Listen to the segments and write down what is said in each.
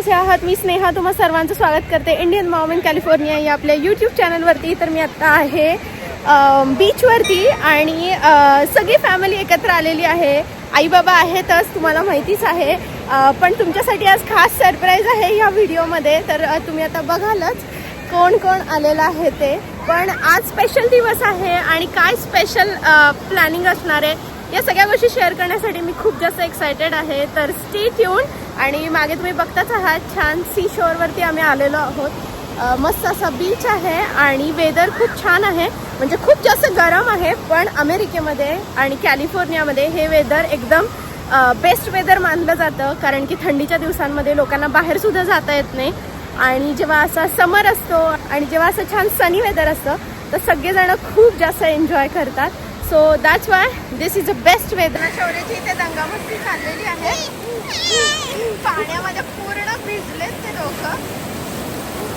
कसे आहात? मी स्नेहा तुम्हा सर्वांचं स्वागत करते. इंडियन मॉम इन कॅलिफोर्निया या आपल्या यूट्यूब चॅनलवरती तर मी आत्ता आहे बीचवरती आणि सगळी फॅमिली एकत्र आलेली आहे. आई बाबा आहेतच तुम्हाला माहितीच आहे. पण तुमच्यासाठी आज खास सरप्राईज आहे ह्या व्हिडिओमध्ये तर तुम्ही आता बघालच कोण कोण आलेलं आहे ते. पण आज स्पेशल दिवस आहे आणि काय स्पेशल प्लॅनिंग असणार आहे या सगळ्या गोष्टी शेअर करण्यासाठी मी खूप जास्त एक्सायटेड आहे. तर स्टे येऊन आणि मागे तुम्ही बघताच आहात छान सी शोअरवरती आम्ही आलेलो आहोत. मस्त असा बीच आहे आणि वेदर खूप छान आहे. म्हणजे खूप जास्त गरम आहे पण अमेरिकेमध्ये आणि कॅलिफोर्नियामध्ये हे वेदर एकदम बेस्ट वेदर मानलं जातं. कारण की थंडीच्या दिवसांमध्ये लोकांना बाहेरसुद्धा जाता येत नाही. आणि जेव्हा असा समर असतो आणि जेव्हा असं छान सनी वेदर असतं तर सगळेजण खूप जास्त एन्जॉय करतात. So that's why this is a best weather शौर्याची इथे दंगामस्ती चाललेली आहे. पाण्यामध्ये पूर्ण भिजलेत ते लोक.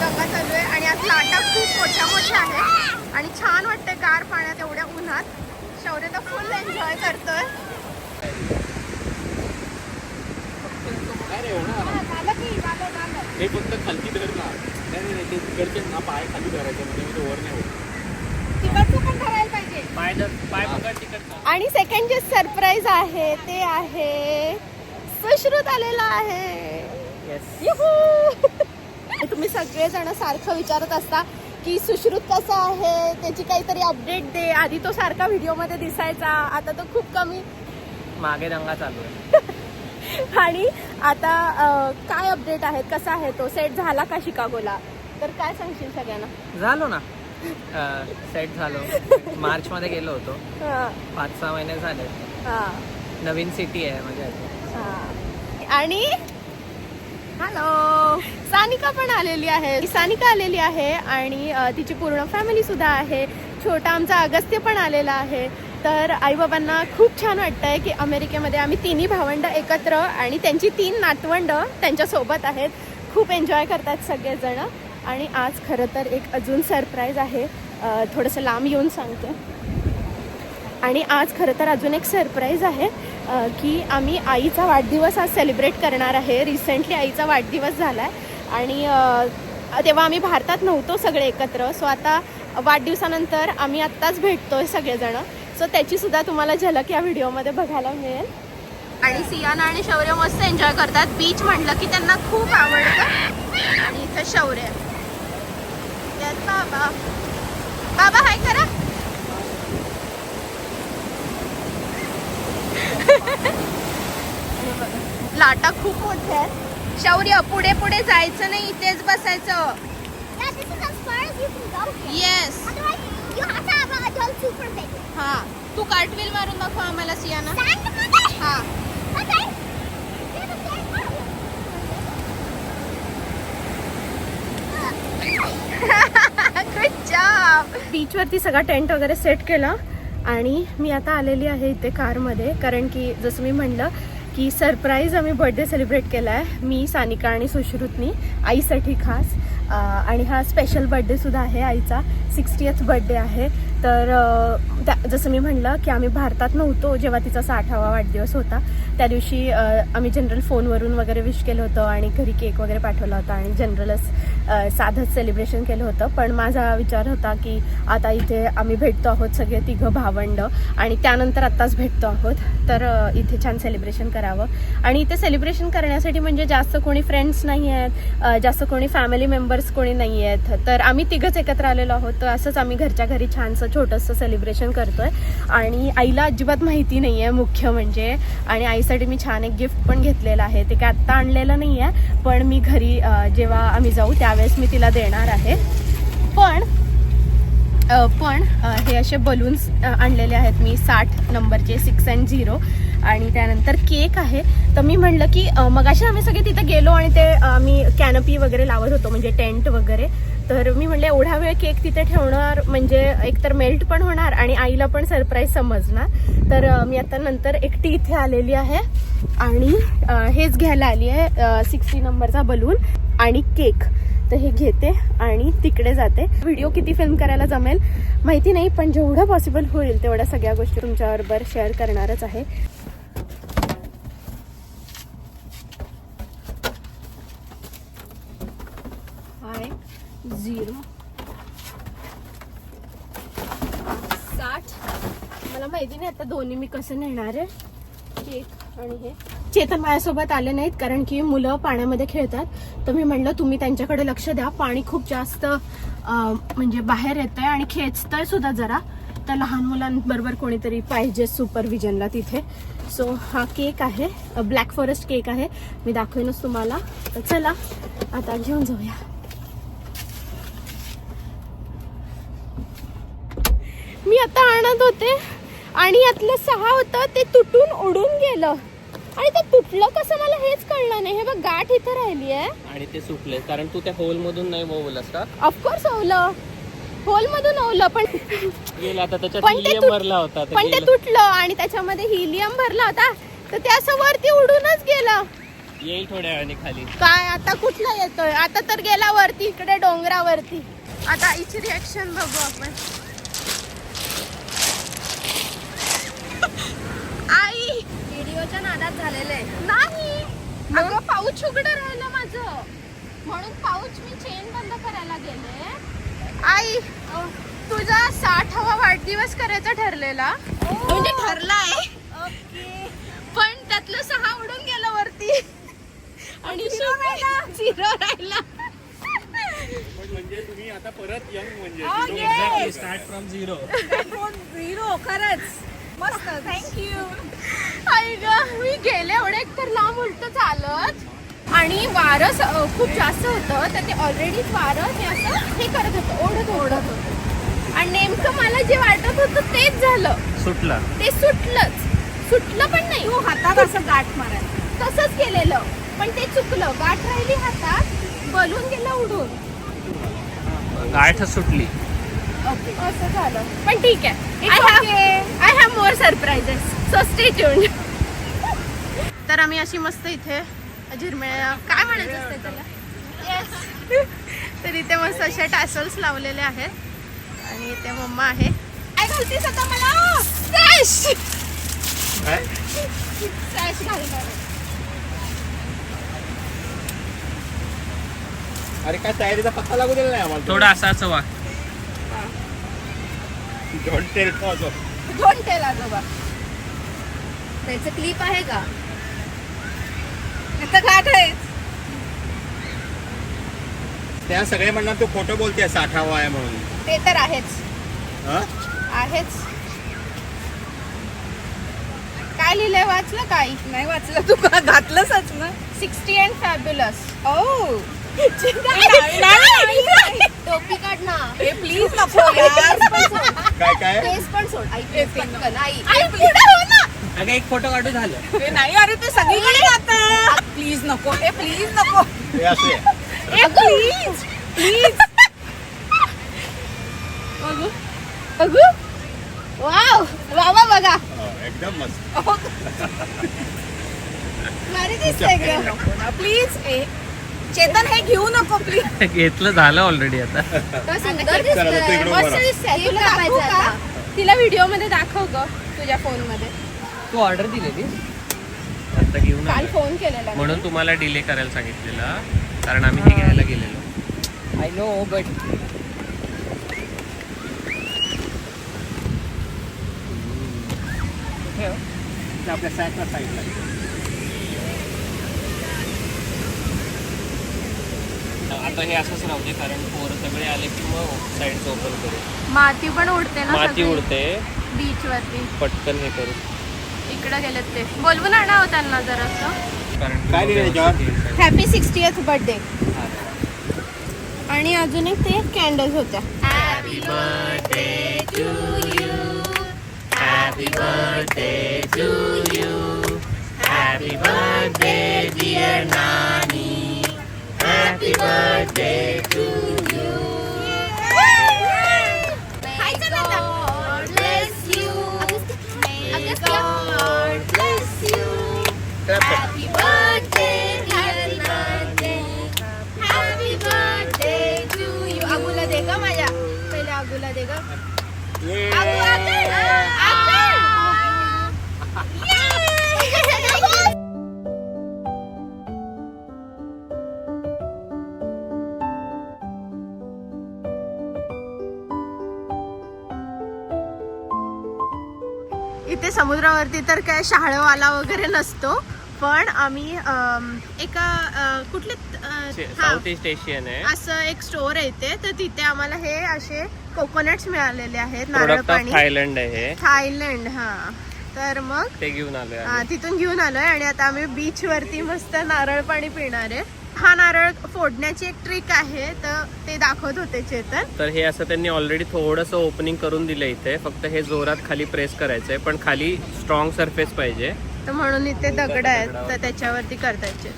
दंगा चालू आहे आणि आज लाटा खूप मोठ्या मोठ्या आहेत. आणि छान वाटते गार पाण्यात एवढ्या उन्हात. शौर्य तर फुल एन्जॉय करतोय. काय रे होणार हे फक्त खालती धर ना नाही नाही, नाही ते तिकडचे ना पाय खाली धरायचे म्हणजे मी ते वर नाही होत पाय धर पाय पकड तिकडचा आणि सेकंड जे सरप्राईज आहे ते आहे सुश्रुत आलेला आहे! तुम्ही सगळेजण सारखं विचारत असता की सुश्रुत कसा आहे? त्याची काहीतरी अपडेट दे. आधी तो सारखा व्हिडिओमध्ये दिसायचा. आता तो खूप कमी. मागे दंगा चालू आहे. आणि आता काय अपडेट आहेत? कसा आहे तो? सेट झाला का शिकागोला? तर काय सांगशील सगळ्यांना? झालो ना. सेट झालो. मार्च मध्ये गेलो होतो. हा, पाच सहा महिने झाले. हा, नवीन सिटी आहे म्हणजे हा. आणि? हॅलो सानिका पण आलेली आहे. सानिका आलेली आहे आणि तिची पूर्ण फॅमिली सुद्धा आहे. छोटा आमचा अगस्त्य पण आलेला आहे. तर आईबाबांना खूप छान वाटतंय की अमेरिकेमध्ये आम्ही तिन्ही भावंड एकत्र आणि त्यांची तीन नातवंड त्यांच्यासोबत आहेत. खूप एन्जॉय करतात सगळेजण. आणि आज खरं तर एक अजून सरप्राईज आहे. थोडंसं लांब येऊन सांगते. आणि आज खरं तर अजून एक सरप्राईज आहे की आम्ही आईचा वाढदिवस आज सेलिब्रेट करणार आहे. रिसेंटली आईचा वाढदिवस झाला आहे आणि तेव्हा आम्ही भारतात नव्हतो सगळे एकत्र. सो आता वाढदिवसानंतर आम्ही आत्ताच भेटतोय सगळेजण. सो त्याचीसुद्धा तुम्हाला झलक या व्हिडिओमध्ये बघायला मिळेल. आणि सियाना आणि शौर्य मस्त एन्जॉय करतात. बीच म्हटलं की त्यांना खूप आवडतं. आणि इथं शौर्य. Ayan, baba. Baba, hi, लाटा खूप मोठ्या शौर्य पुढे पुढे जायचं नाही इथेच बसायचं. येस हा. तू कार्टवील मारून दाखव आम्हाला सियाना. हा. बीचवरती सगळा टेंट वगैरे सेट केला आणि मी आता आलेली आहे इथे कारमध्ये. कारण की जसं मी म्हणलं की सरप्राईज आम्ही बर्थडे सेलिब्रेट केला आहे मी सानिका आणि सुश्रुतनी आईसाठी खास. आणि हा स्पेशल बर्थडेसुद्धा आहे आईचा. सिक्स्टीएथ बर्थडे आहे. तर त्या जसं मी म्हणलं की आम्ही भारतात नव्हतो जेव्हा तिचा साठावा वाढदिवस होता. त्या दिवशी आम्ही जनरल फोनवरून वगैरे विश केलं होतं आणि घरी केक वगैरे पाठवला होता. आणि जनरलच साधंच सेलिब्रेशन केलं होतं. पण माझा विचार होता की आता इथे आम्ही भेटतो आहोत सगळे तिघं भावंड आणि त्यानंतर आत्ताच भेटतो आहोत. तर इथे छान सेलिब्रेशन करावं. आणि इथे सेलिब्रेशन करण्यासाठी म्हणजे जास्त कोणी फ्रेंड्स नाही आहेत जास्त कोणी फॅमिली मेंबर्स कोणी नाही आहेत. तर आम्ही तिघंच एकत्र आलेलो आहोत. तर असंच आम्ही घरच्या घरी छानसं छोटंसं सेलिब्रेशन करतोय. आणि आईला अजिबात माहिती नाही आहे मुख्य म्हणजे. आणि आईसाठी मी छान एक गिफ्ट पण घेतलेलं आहे. ते काय आत्ता आणलेलं नाही आहे पण मी घरी जेव्हा आम्ही जाऊ त्या त्यावेळेस मी तिला देणार आहे. पण पण हे असे बलून्स आणलेले आहेत. मी साठ नंबरचे सिक्स अँड झिरो आणि त्यानंतर केक आहे. तर मी म्हणलं की मगाशी आम्ही सगळे तिथे गेलो आणि ते आम्ही कॅनपी वगैरे लावत होतो म्हणजे टेंट वगैरे. तर मी म्हणलं एवढा वेळ केक तिथे ठेवणार? म्हणजे एकतर मेल्ट पण होणार आणि आईला पण सरप्राईज समजणार. तर मी आता नंतर एकटी इथे आलेली आहे. आणि हेच घ्यायला आली आहे सिक्स्टी नंबरचा बलून आणि केक तर हे घेते आणि तिकडे जाते. व्हिडिओ किती फिल्म करायला जमेल माहिती नाही पण जेवढं पॉसिबल होईल तेवढ्या सगळ्या गोष्टी तुमच्याबरोबर शेअर करणारच आहे. झिरो साठ. मला माहिती नाही आता दोन्ही मी कसं नेणार आहे. केक आणि हे. चेतन माझ्यासोबत आले नाहीत कारण की मुलं पाण्यामध्ये खेळतात. तर मी म्हणलं तुम्ही त्यांच्याकडे लक्ष द्या. पाणी खूप जास्त म्हणजे बाहेर येत आहे आणि खेचतंय सुद्धा जरा. तर लहान मुलांबरोबर कोणीतरी पाहिजे सुपरविजनला तिथे. सो हा केक आहे. ब्लॅक फॉरेस्ट केक आहे. मी दाखवेनच तुम्हाला. तर चला आता घेऊन जाऊया. मी आता आणत होते आणि यातलं सहा होतं ते तुटून उडून गेलं. आणि ते तुटलं कसं मला हेच कळलं नाही. हे बघ गाठ इथे राहिली आहे. आणि ते सुकले कारण तू त्या होल मधून नाही बोलस का? ऑफकोर्स ओवलं. होल मधून ओवलं पण गेला आता त्याच्यात पण ते helium तुट- भरला होता तर पण ते गेलं. तुटलं आणि त्याच्यामध्ये हिलियम भरला होता. तर ते असं वरती उडूनच गेलं. येईल थोड्या वेळाने खाली. काय आता कुठला येतोय? आता तर गेला वरती इकडे डोंगरावरती. आता हिची रिॲक्शन बघू आपण आई व्हिडिओच्या नादात झालेले नाही. अगं पाऊच उघडं राहिलं माझं. म्हणून पाऊच मी चेन बंद करायला गेले. आई तुझा साठावा वाढदिवस करायचा ठरलेला. म्हणजे ठरलाय. पण त्यातलं सहा उडून गेलं वरती. आणि झिरो राहिला. म्हणजे तुम्ही आता परत यंग म्हणजे. स्टार्ट फ्रॉम झिरो झिरो खरंच. मस्त थँक्यू आई ग मी गेले एवढे एकतर लांब उलट चालत आणि वारं स- अं, खूप जास्त होतं तर ते ऑलरेडी वारं हे असं हे करत होतं ओढत ओढत होतं. आणि नेमकं मला जे वाटत होतं तेच झालं. सुटला. ते सुटलंच. सुटलं पण नाही. तू हातात असं गाठ मारायला. तसंच केलेलं. पण ते चुकलं. गाठ राहिली हातात बलून गेलं उडून. गाठ सुटली. असं झालं. पण ठीक आहे. I have more surprises so stay tuned तर आम्ही अशी मस्त इथे झिरमिळ्या काय म्हणायचं असतं त्याला? येस तर इथे मस्त अशा टॅसल्स लावलेले आहेत. आणि इथे मम्मा आहे. काय घालतीस आता मला? सॅश घालणार अरे काय तयारीचा पत्ता लागू दिला नाही आम्हाला? थोडा असा असं वा डोंट टेल दोन टेल आजोबा त्याचं क्लिप आहे का? आता गाठ आहे. त्या सगळे म्हणणार तू खोटं बोलते साठावा आहे म्हणून. ते तर आहेच. हं? आहेच. काय लिहिलंय वाचलं काही नाही वाचलं तू का? घातलंसच ना. सिक्स्टी अँड फॅब्युलस ओ टोपी काढ ना हे प्लीज नको काय काय? केस पण सोड आई केस केस पण पटकन आई आई पुढे हो ना अगं एक फोटो काढू झालं. हे नाही अरे ते सगळीकडे जात. प्लीज नको. हे प्लीज नको. हे असे प्लीज प्लीज बघू. बघू. वाव वावा बघा. हो, एकदम मस्त. भारी दिसतंय प्लीज ए चेतन हे घेऊ नको प्लीज घेतलं झालं ऑलरेडी आता. तर सुंदर चला, तू दिसतंय इकडून मस्त बरं. दिसतंय. तुला दाखवू का? तिला व्हिडिओमध्ये दाखव ग तुझ्या फोनमध्ये तू ऑर्डर दिलेली आता घेऊन काल. फोन केलेला मी. म्हणून तुम्हाला डिले करायला सांगितलेला कारण आम्ही हे घ्यायला गेलेलो. आय नो बट आपल्या साईडला. आता हे असंच राहू दे कारण पोरं सगळे आले की मग साईडचं ओपन करू. माती पण उडते ना माती उडते. बीच वरती पटकन हे करू. इकडे गेलेत ते. बोलवून आणा हो त्यांना जरासं. कारण काय लिहिलंय त्याच्यावर? हॅपी सिक्स्टीएथ बर्थडे आणि अजून एक ते कॅन्डल्स होत्या. Happy birthday to you. Happy birthday, dear Nande. Happy birthday to you. अगुला दे का माझ्या पहिले अगुला दे का समुद्रावरती तर काय शहाळवाला वगैरे नसतो पण आम्ही एका कुठले हा, साऊथ ईस्ट एशियन आहे. असं एक स्टोअर आहे इथे तर तिथे आम्हाला हे असे कोकोनट्स मिळालेले आहेत नारळ पाणी. थायलंड आहे हे. थायलंड हा. तर मग ते घेऊन आलोय हा. तिथून घेऊन आलोय आणि आता आम्ही बीच वरती मस्त नारळ पाणी पिणार आहे. हा नारळ फोडण्याची एक ट्रिक आहे तर ते दाखवत होते चेतन. तर हे असं त्यांनी ऑलरेडी थोडंसं ओपनिंग करून दिलं इथे. फक्त हे जोरात खाली प्रेस करायचंय पण खाली स्ट्रॉंग सरफेस पाहिजे. तर म्हणून इथे दगड आहेत तर त्याच्यावरती करतायचे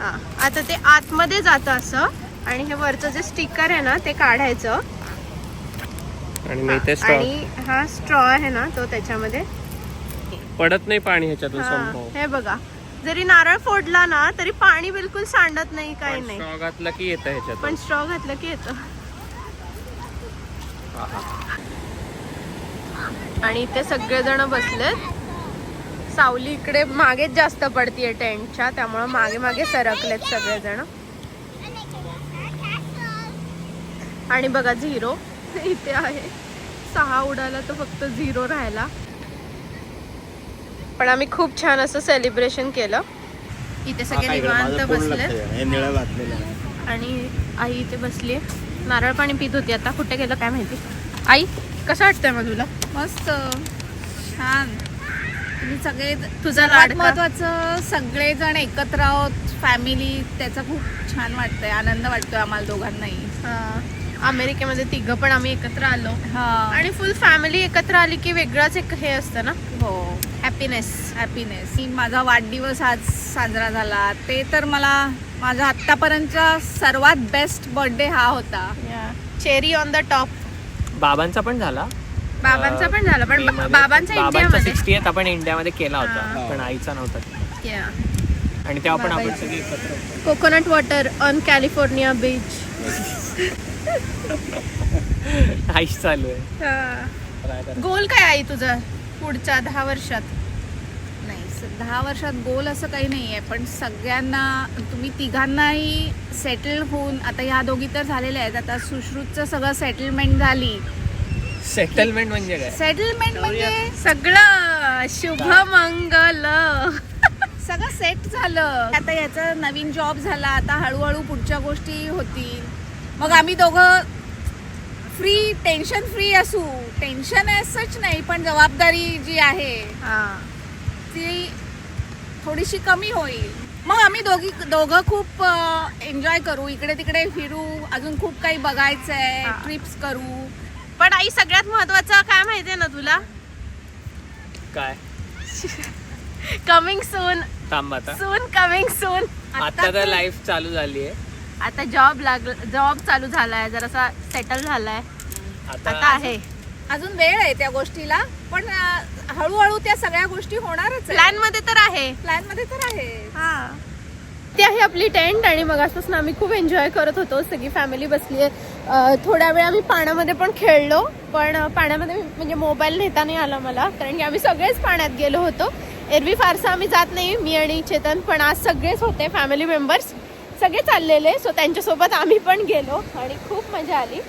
हा आता ते आतमध्ये जातं असं आणि हे वरचं जे स्टिकर आहे ना ते काढायचं. आणि आणि हा स्ट्रॉ आहे ना तो त्याच्यामध्ये. पडत नाही पाणी ह्याच्यातून हे बघा. जरी नारळ फोडला ना तरी पाणी बिलकुल सांडत नाही काही नाही. स्ट्रॉ घातलं की येतं ह्याच्यातून. पण स्ट्रॉ घातलं की येतं. आणि इथे सगळेजण बसलेत. सावली इकडे मागेच जास्त पडतीये टेंटच्या त्यामुळे मागे मागे सरकलेत सगळेजण. आणि बघा झिरो. इथे आहे. सहा उडाला तर फक्त झिरो राहिला पण आम्ही खूप छान असं सेलिब्रेशन केलं. इथे सगळे निवांत आहे. आणि आई इथे बसली नारळ पाणी पित होती आता. कुठे गेलं काय माहिती? आई कसं वाटतंय मग तुला? मस्त. छान. तुम्ही सगळे तुझा सर्वात लाडका? महत्वाचं सगळेजण एकत्र आहोत. फॅमिली त्याचा खूप छान वाटतंय. आनंद वाटतोय आम्हाला दोघांनाही. हा. अमेरिकेमध्ये तिघं पण आम्ही एकत्र आलो. हा. आणि फुल फॅमिली एकत्र आली की वेगळाच एक हे असतं ना? हो. हॅपीनेस हॅपीनेस माझा वाढदिवस आज साजरा झाला. ते तर मला माझा आत्तापर्यंतचा सर्वात बेस्ट बर्थडे हा होता. चेरी ऑन द टॉप बाबांचा पण झाला. बाबांचा पण झाला पण बाबांचा इंडियामध्ये सिक्स्टी आपण इंडियामध्ये केला होता हा. पण आईचा नव्हता. आणि तेव्हा पण आपण. Coconut water on California beach आईश चालू आहे. गोल काय आई तुझा पुढच्या दहा वर्षात? दहा वर्षात गोल असं काही नाही आहे पण सगळ्यांना तुम्ही तिघांनाही सेटल होऊन आता ह्या दोघी तर झालेल्या आहेत आता सुश्रुतचं सगळं सेटलमेंट झाली. सेटलमेंट म्हणजे काय? सेटलमेंट म्हणजे सगळं शुभ मंगल सगळं सेट झालं. आता याचा नवीन जॉब झाला आता हळूहळू पुढच्या गोष्टी होतील. मग आम्ही दोघं फ्री टेन्शन फ्री असू. टेन्शन सच नाही पण जबाबदारी जी आहे हा. ती थोडीशी कमी होईल. मग आम्ही दोघी दोघं खूप एन्जॉय करू. इकडे तिकडे फिरू. अजून खूप काही बघायचं आहे. ट्रिप्स करू. पण आई सगळ्यात महत्वाचं काय माहितीये ना तुला? काय? कमिंग सून थांब आता. सून कमिंग सून आता तर लाईफ चालू झाली आहे. आता जॉब लाग जॉब चालू झालाय. जरासा सेटल झालाय. आता आहे. अजून वेळ आहे त्या गोष्टीला. पण हळूहळू त्या सगळ्या गोष्टी होणारच प्लॅनमध्ये तर आहे. प्लॅनमध्ये तर आहे. हा. ती आहे आपली टेंट आणि मग आसपासून आम्ही खूप एन्जॉय करत होतो. सगळी फॅमिली बसली आहे. थोड्या वेळ आम्ही पाण्यामध्ये पण खेळलो. पण पाण्यामध्ये म्हणजे मोबाईल नेता नाही आला मला. कारण की आम्ही सगळेच पाण्यात गेलो होतो. एरवी फारसं आम्ही जात नाही. मी आणि चेतन पण आज सगळेच होते फॅमिली मेंबर्स सगळे चाललेले. सो त्यांच्यासोबत आम्ही पण गेलो. आणि खूप मजा आली.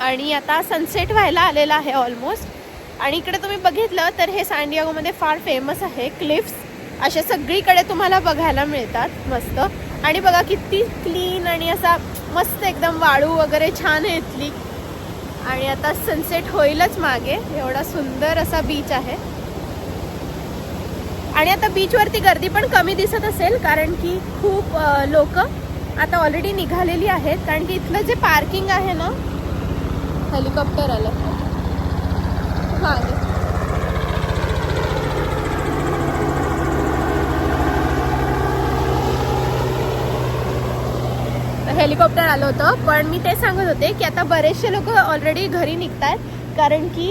आणि आता सनसेट व्हायला आलेला आहे ऑलमोस्ट आणि इकडे तुम्ही बघितलं तर हे सँडियागोमध्ये फार फेमस आहे. क्लिफ्स असे सगळीकडे तुम्हाला बघायला मिळतात. मस्त. आणि बघा किती क्लीन आणि असा मस्त एकदम वाळू वगैरे छान आहे इथली. आणि आता सनसेट होईलच मागे. एवढा सुंदर असा बीच आहे. आणि आता बीचवरती गर्दी पण कमी दिसत असेल कारण की खूप लोक आता ऑलरेडी निघालेली आहेत. कारण की इथलं जे पार्किंग आहे ना हेलिकॉप्टर आलं मागे हेलिकॉप्टर आलं होतं पण मी ते सांगत होते की आता बरेचसे लोक ऑलरेडी घरी निघत आहेत कारण की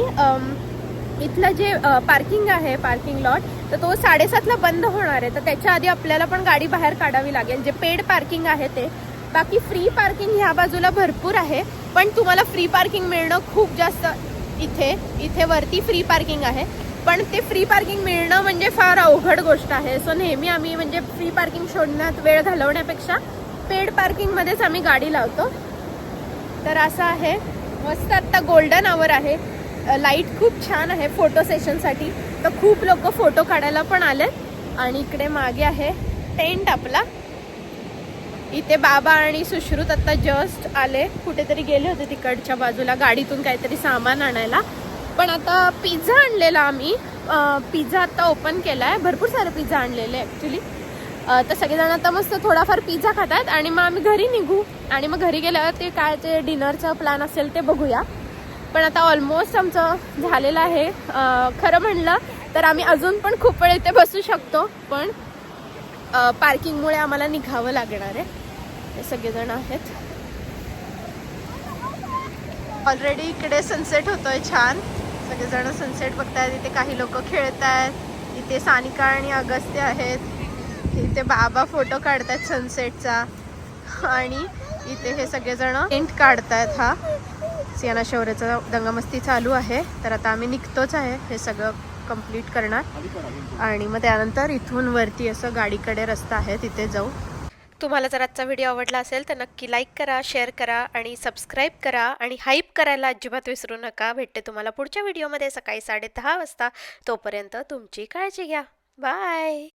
इथलं जे पार्किंग आहे पार्किंग लॉट तर तो साडेसातला बंद होणार आहे. तर त्याच्या आधी आपल्याला पण गाडी बाहेर काढावी लागेल. जे पेड पार्किंग आहे ते. बाकी फ्री पार्किंग ह्या बाजूला भरपूर आहे पण तुम्हाला फ्री पार्किंग मिळणं खूप जास्त इथे इथे वरती फ्री पार्किंग आहे. पण ते फ्री पार्किंग मिळणं म्हणजे फार अवघड गोष्ट आहे. सो नेहमी आम्ही म्हणजे फ्री पार्किंग शोधण्यात वेळ घालवण्यापेक्षा पेड पार्किंगमध्येच आम्ही गाडी लावतो. तर असं आहे. मस्त आत्ता गोल्डन आवर आहे. लाइट खूप छान आहे फोटो सेशनसाठी तर खूप लोक फोटो काढायला पण आले आणि इकडे मागे आहे टेंट आपला. इथे बाबा आणि सुश्रुत आता जस्ट आले. कुठेतरी गेले होते तिकडच्या बाजूला गाडीतून काहीतरी सामान आणायला. पण आता पिझ्झा आणलेला आम्ही. पिझ्झा आता ओपन केला आहे भरपूर सारे पिझ्झा आणलेले ॲक्च्युली तर सगळेजण आता मस्त थोडाफार पिझ्झा खातात आणि मग आम्ही घरी निघू. आणि मग घरी गेल्यावर ते काय ते डिनरचा प्लॅन असेल ते बघूया. पण आता ऑलमोस्ट आमचं झालेलं आहे. खरं म्हणलं तर आम्ही अजून पण खूप वेळ इथे बसू शकतो. पण पार्किंगमुळे आम्हाला निघावं लागणार आहे. हे सगळेजण आहेत. ऑलरेडी इकडे सनसेट होतोय छान. सगळेजण सनसेट बघतायत इथे काही लोक खेळत आहेत इथे सानिका आणि अगस्त्य आहेत. इथे बाबा फोटो काढतायत सनसेटचा आणि इथे हे सगळेजण टेंट काढतायत हा. सियाना शौर्याचा दंगामस्ती चालू आहे. तर आता आम्ही निघतोच आहे. हे सगळं कंप्लीट करणार. आणि मग त्यानंतर इथून वरती असं गाडीकडे रस्ता आहे. तिथे जाऊ. तुम्हाला जर आजचा व्हिडिओ आवडला असेल तर नक्की लाईक करा शेअर करा आणि सबस्क्राईब करा. आणि हाईप करायला अजिबात विसरू नका. भेटते तुम्हाला पुढच्या व्हिडिओमध्ये सकाळी साडेदहा वाजता. तोपर्यंत तुमची काळजी घ्या. बाय